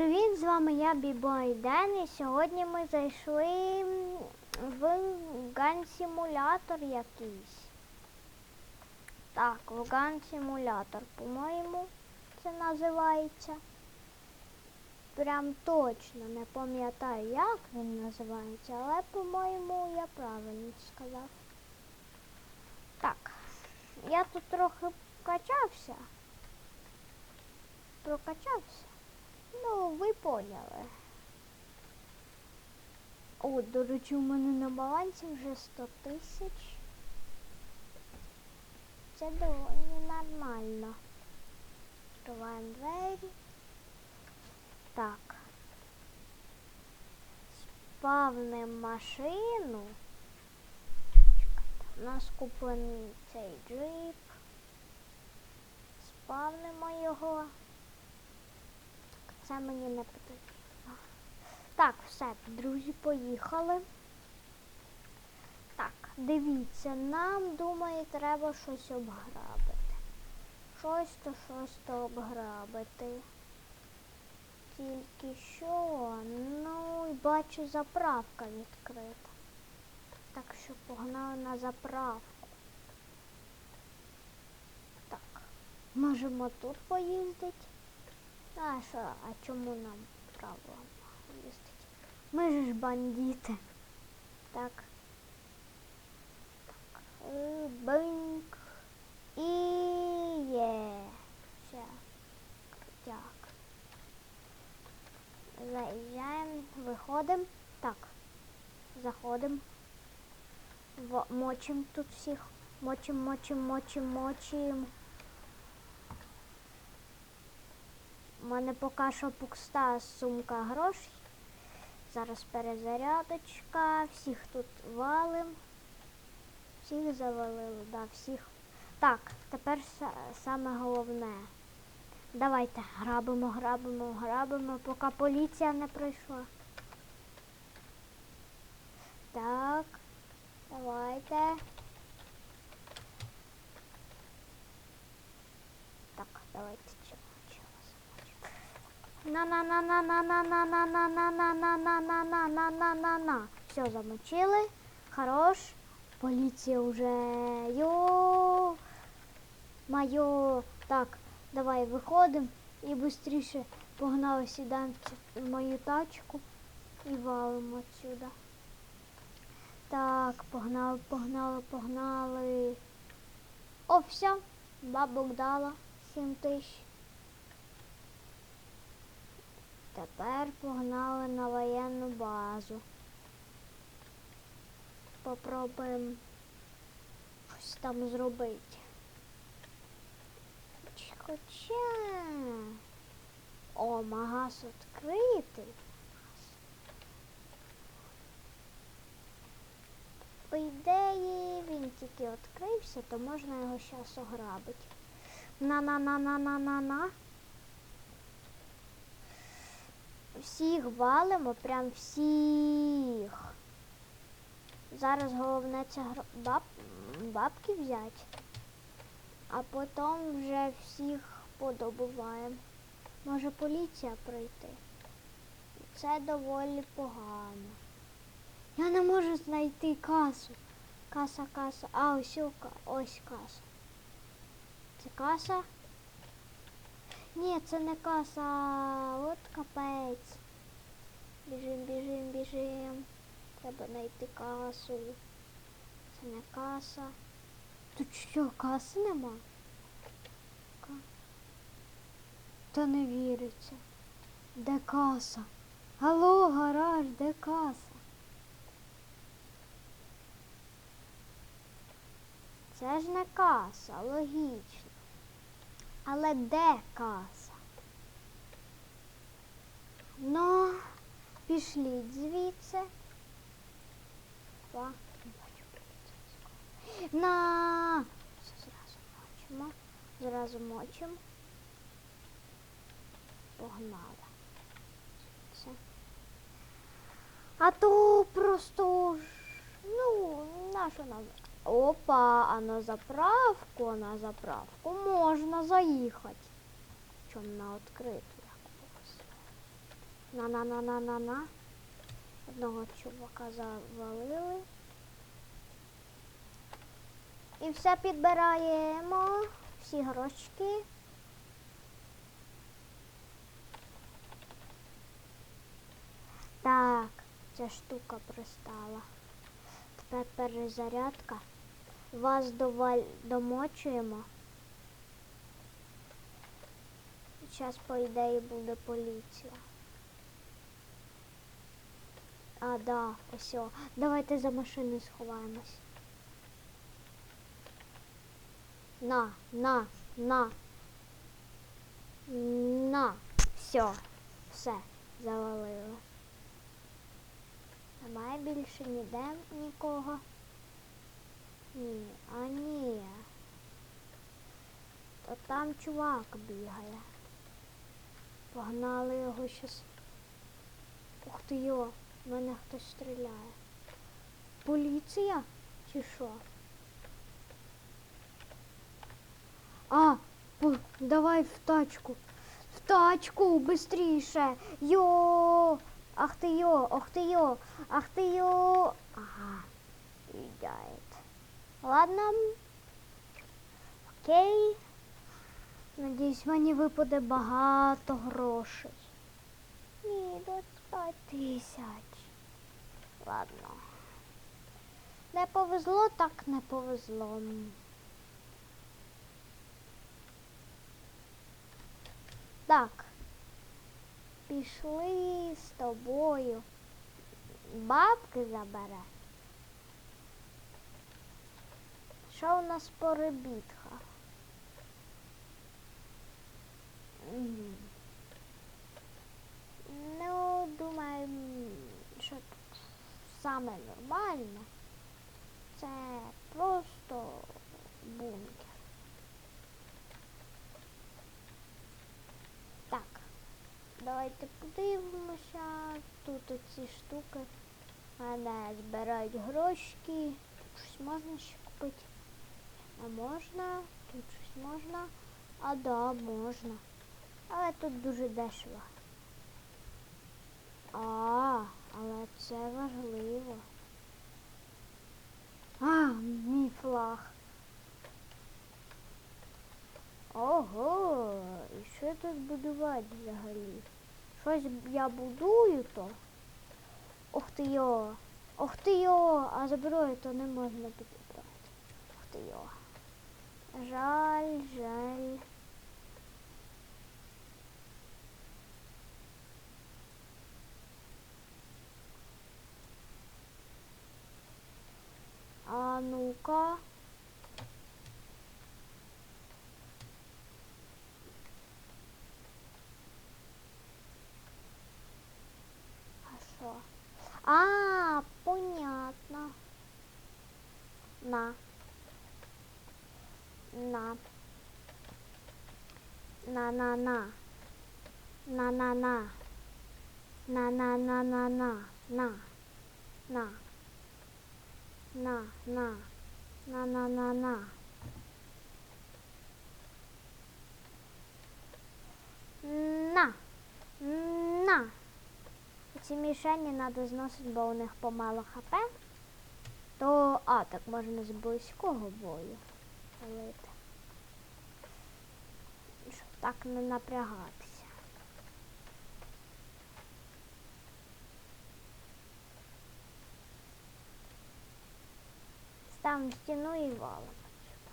привіт! З вами я Бібой Ден і сьогодні ми зайшли в ган-симулятор якийсь. Так, в ган-симулятор, по-моєму, це називається. Прям точно не пам'ятаю, як він називається, але, по-моєму, я правильно сказав. Так, я тут трохи качався. Прокачався. Ну, ви поняли. О, до речі, у мене на балансі вже 100 тисяч. Це доволі нормально. Відкриваємо двері. Так. Спавним машину. У нас куплений цей джип. Спавнимо його. Це мені не потрібно. Так, все, друзі, поїхали. Так, дивіться, нам, думаю, треба щось обграбити. Щось то щось то обграбити. Тільки що, ну, і бачу, заправка відкрита. Так що погнали на заправку. Так, можемо тут поїздити. А що, а чому нам право їздить? Ми ж бандити. Так. Так. е, Бинк. І є. Все. Крутяк. Заїжджаємо, виходимо. Так. Заходимо. Мочим тут всіх. Мочим, мочим, мочим, мочим. У мене поки що пуста сумка грошей. Зараз перезарядочка. Всіх тут валим. Всіх завалили, да, всіх. Так, тепер саме головне. Давайте грабимо, грабимо, грабимо, поки поліція не прийшла. Так, давайте. Так, давайте чого, чого на на на на на на на на на на на на на на на на на на на Все, замочили. Хорош. Поліція вже. Йо. Майо. Так, давай виходимо і швидше погнали, сідаємо в мою тачку і валимо отсюда. Так, погнали, погнали, погнали. О, все, бабок дала 7 тисяч. Тепер погнали на воєнну базу. Попробуємо щось там зробити. Хоча. О, магаз відкритий. По ідеї він тільки відкрився, то можна його зараз ограбити. На-на-на-на-на-на-на. Всіх валимо, прям всіх. Зараз головне це баб... бабки взяти, а потім вже всіх подобуваємо. Може поліція прийти. Це доволі погано. Я не можу знайти касу. Каса, каса. А, ось ось каса. Це каса? Ні, це не каса, от капець. Біжим, біжим, біжим. Треба знайти касу. Це не каса. Тут що, каси нема? Та не віриться. Де каса? Алло, гараж, де каса? Це ж не каса, логічно. Але де каса? Ну, пішліть звідси. На! Все, зразу мочимо. Зразу мочимо. Погнали. Все. А то просто ж, ну, наша нам. Опа, а на заправку, на заправку можна заїхати. Чом на якусь. На-на-на-на-на-на. Одного чувака завалили. І все підбираємо. Всі грошики. Так, ця штука пристала. Тепер перезарядка. Вас доваль... домочуємо. Зараз, по ідеї, буде поліція. А, да, ось. Давайте за машиною сховаємось. На, на, на. На. Все. Все. Завалили. Немає більше ніде нікого. А ні. То там чувак бігає. Погнали його щас. Ух ти йо, в мене хтось стріляє. Поліція? Чи що? А, давай в тачку. В тачку, быстріше. Йо! Ах ти йо, ах ти йо, ах ти йо. Ага, їдяет. Ладно. Окей. Надіюсь, мені випаде багато грошей. Ні, 25 тисяч. Ладно. Не повезло, так не повезло. Так. Пішли з тобою. Бабки забере. Що у нас по ребітках? Ну, думаю, що тут саме нормально. Це просто бункер. Так, давайте подивимося. Тут оці штуки. Мене збирають грошки. Щось можна ще купити. А можна, тут щось можна. А да, можна. Але тут дуже дешево. А, але це важливо. А, мій флаг. Ого, і що тут будувати взагалі? Щось я будую то. Ох ти йо. Ох ти йо, а зброю то не можна підібрати. Ох ти йо. Жаль, жаль. А ну-ка. А? А, понятно. На. На. На на на. На на на. На на на на на. На. На. На, на. На на на на. На. На. Ці мішені треба зносити, бо у них помало хп. То, а, так можна з близького бою палити. Так не напрягатися. Ставимо стіну і валимо сюди.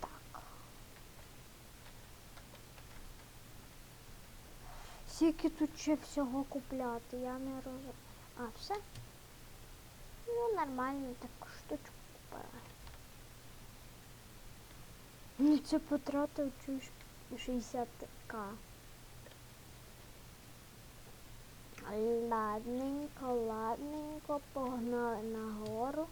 Так. Скільки тут ще всього купляти, я не розумію. А, все? Ну, нормально так штучку купила. Ну, це потратив чуєш 60к. Ладненько, ладненько, погнали нагору.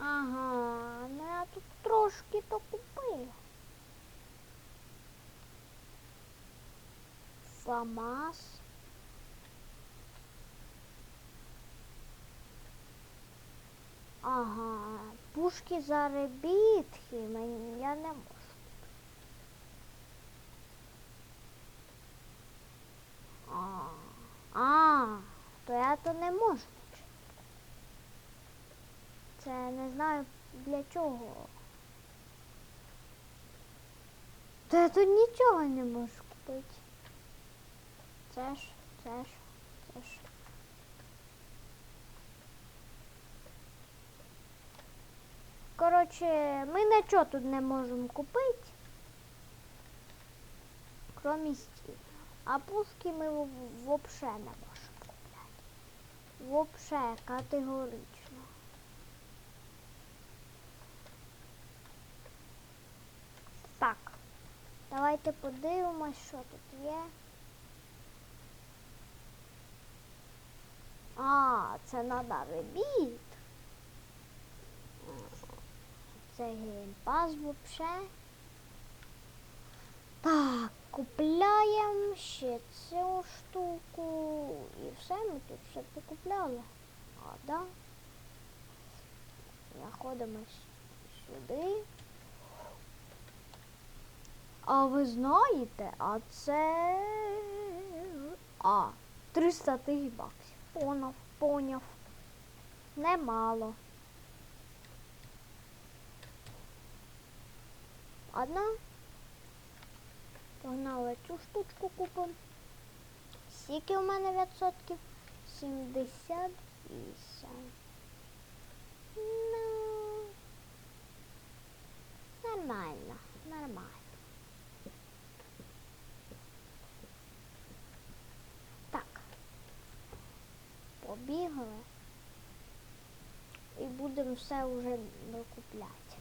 Ага, ну я тут трошки то купив. ФАМАС. Ага, пушки заробітки, мені я не можу. А, а, то я то не можу. Це я не знаю для чого. Та я тут нічого не можу купити. Це ж, це ж. Коротше, ми нічого тут не можемо купити. Кроме стіл. А пушки ми взагалі не можемо купляти. Вообще категорично. Так. Давайте подивимось, що тут є. А, це треба ребіт. Це геймпас вообще. Так, купляємо ще цю штуку. І все, ми тут все покупляли. А, да. Заходимо сюди. А ви знаєте, а це. А, 300 тисяч баксів. Поняв, поняв. Немало. Одна. Погнали цю штучку купимо. Скільки у мене відсотків? 78. Ну, нормально, нормально. Так. Побігли. І будемо все вже докупляти.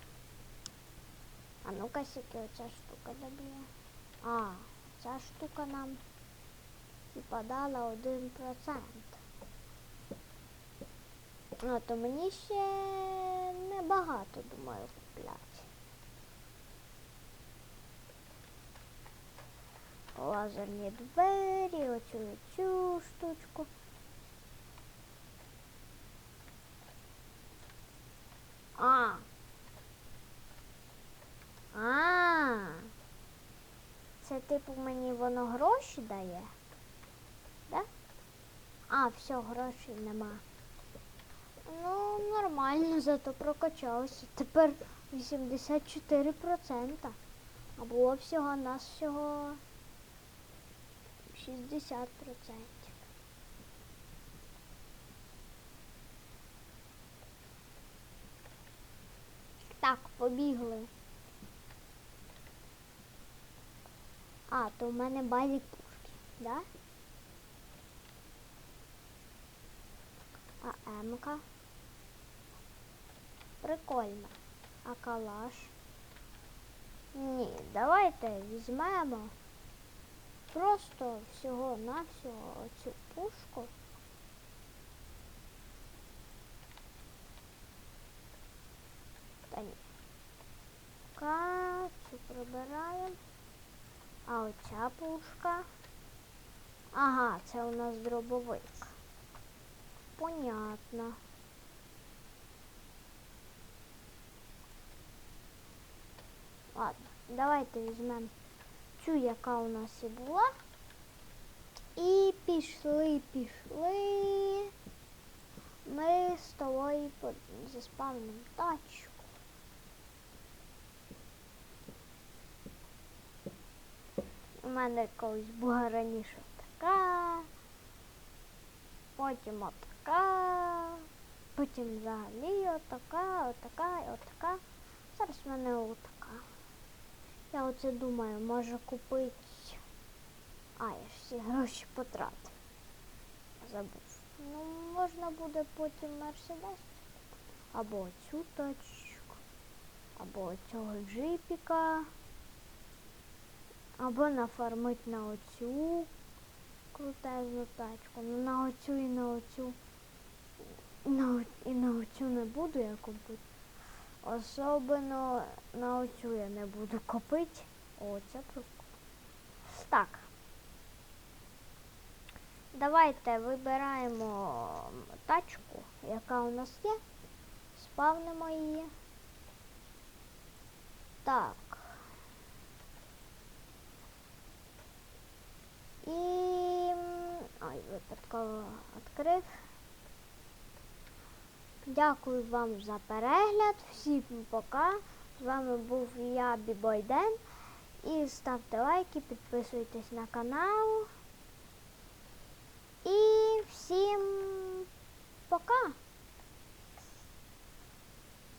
А ну-ка, скільки оця штука доб'є. А, ця штука нам типа дала один процент. А то мені ще небагато, думаю, купляти. Лазерні двері, оцю цю штучку. А. А. Це типу мені воно гроші дає? Да? А, все, грошей нема. Ну, нормально, зато прокачався. Тепер 84%. А було всього нас всього 60%. Так, побігли. А, то в мене базік пушки, да? А Емка. Прикольно. А калаш? Ні, давайте візьмемо просто всього-навсього оцю пушку. Та ні. Кацю прибираємо. А оця пушка. Ага, це у нас дробовик. Понятно. Ладно, давайте візьмемо цю, яка у нас і була. І пішли, пішли. Ми з тобою заспавнимо тачку. У мене колись була раніше така, потім отака, потім взагалі отака, отака і отака. Зараз в мене отака. Я оце думаю, може купити. А, я ж всі гроші потратив. Забув. Ну, можна буде потім Мерседес. Або цю тачку, або цього джипіка. Або нафармить на оцю крутезну тачку. Ну на оцю і на оцю. На, і на оцю не буду я купити. Особливо на оцю я не буду копити. О, це прикольно. Так. Давайте вибираємо тачку, яка у нас є. Спавнимо її. Так. Випадково відкрив. Дякую вам за перегляд. Всім пока. З вами був я, Бібойден. І ставте лайки, підписуйтесь на канал. І всім!